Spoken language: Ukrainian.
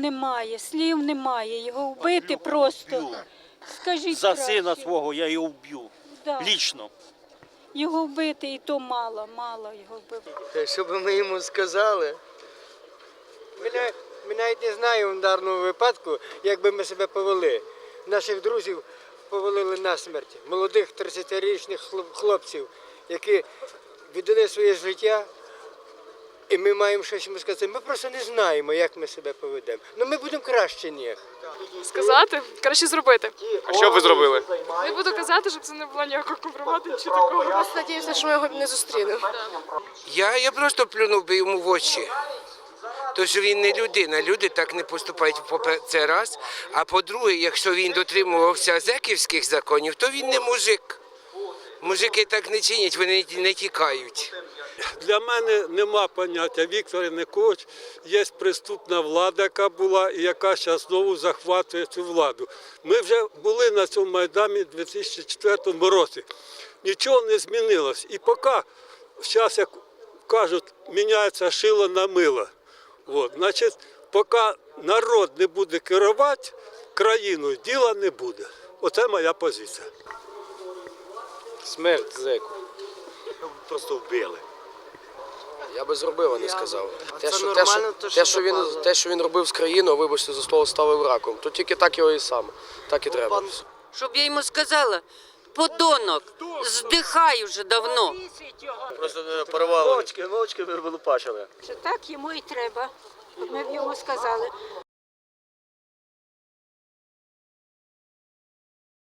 немає, слів немає. Його вбити просто. Вб'ю. Скажіть За краще. сина свого я його вб'ю. Да. Лічно. Його вбити і то мало, мало його вбити. Що би ми йому сказали? Ми, навіть- ми навіть не знаємо в даному випадку, як би ми себе повели. Наших друзів повалили на смерть. Молодих 30-річних хлоп- хлопців, які віддали своє життя. І ми маємо щось йому сказати. Ми просто не знаємо, як ми себе поведемо. Ну ми будемо краще них. Сказати? Краще зробити. А що б ви зробили? Не буду казати, щоб це не було ніякого компромату чи такого. Просто надіюся, що ми його не зустрінемо. Я, я просто плюнув би йому в очі. То, що він не людина, люди так не поступають це раз. А по-друге, якщо він дотримувався зеківських законів, то він не мужик. Мужики так не чинять, вони не тікають. Для мене нема поняття. Віктор Янукович є преступна влада, яка була і яка зараз знову захватує цю владу. Ми вже були на цьому майдані у 2004 році. Нічого не змінилось. І поки зараз, як кажуть, міняється шило на мило. От, значить, поки народ не буде керувати країною, діла не буде. Оце моя позиція. Смерть зеку. Просто вбили. Я би зробив, а не сказав. Те, що, те, що, то, що те, що він, те, що він робив з країною, вибачте, за слово ставив раком. То тільки так його і сам. Так і треба. Щоб я йому сказала, подонок, здихай уже давно. Просто порвало. Мовчки, мовчки вилупашили. Що так йому і треба. Ми б йому сказали.